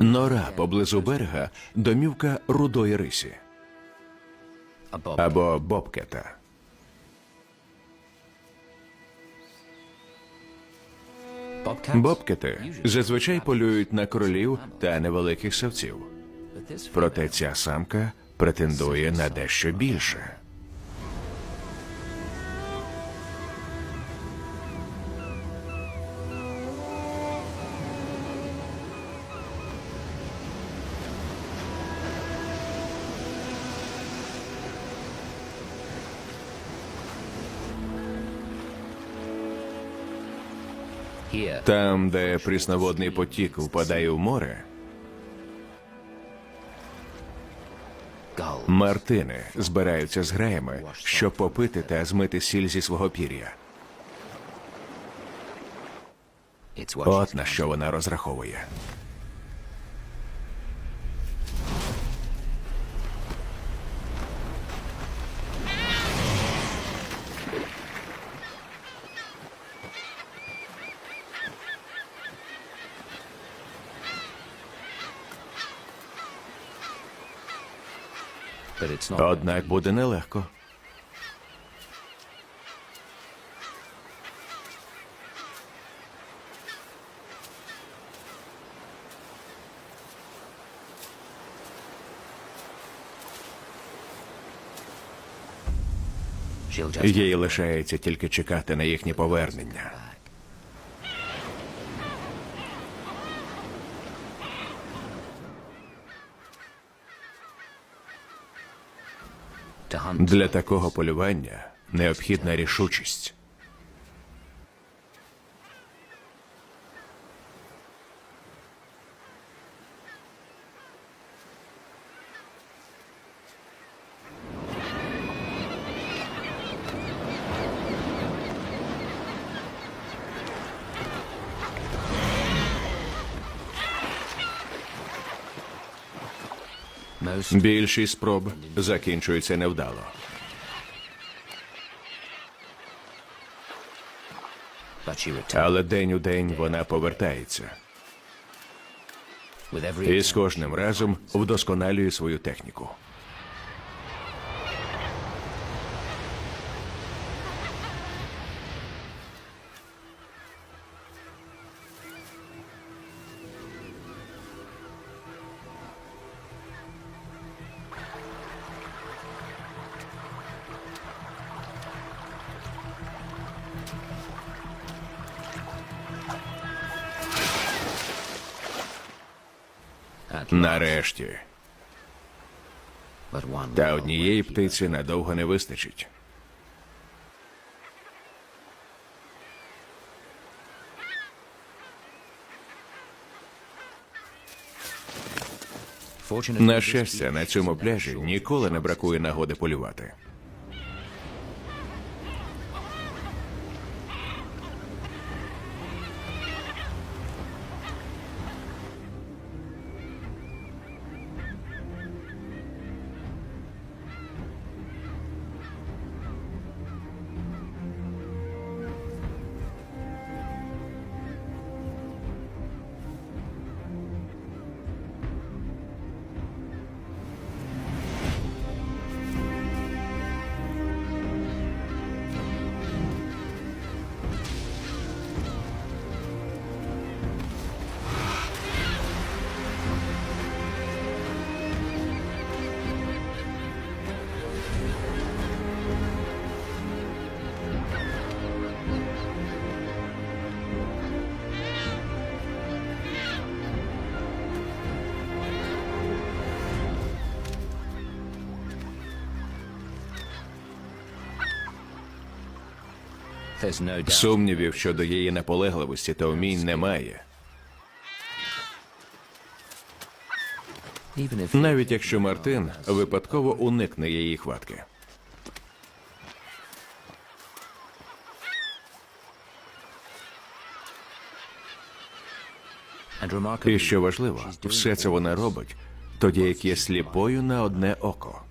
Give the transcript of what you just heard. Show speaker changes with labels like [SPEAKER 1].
[SPEAKER 1] Нора поблизу берега домівка рудої рисі або бобкета. Бобкети зазвичай полюють на королів та невеликих савців. Проте ця самка претендує на дещо більше. Там, де прісноводний потік впадає в море, мартини збираються з граями, щоб попити та змити сіль зі свого пір'я. От на що вона розраховує. Однак буде нелегко. Їй лишається тільки чекати на їхнє повернення. Для такого полювання необхідна рішучість. Більшість спроб закінчується невдало. Але день у день вона повертається і з кожним разом вдосконалює свою техніку. Нарешті. Та однієї птиці надовго не вистачить. На щастя, на цьому пляжі ніколи не бракує нагоди полювати. Сумнівів щодо її наполегливості та вмінь немає. Навіть якщо Мартин випадково уникне її хватки. І що важливо, все це вона робить, тоді як є сліпою на одне око.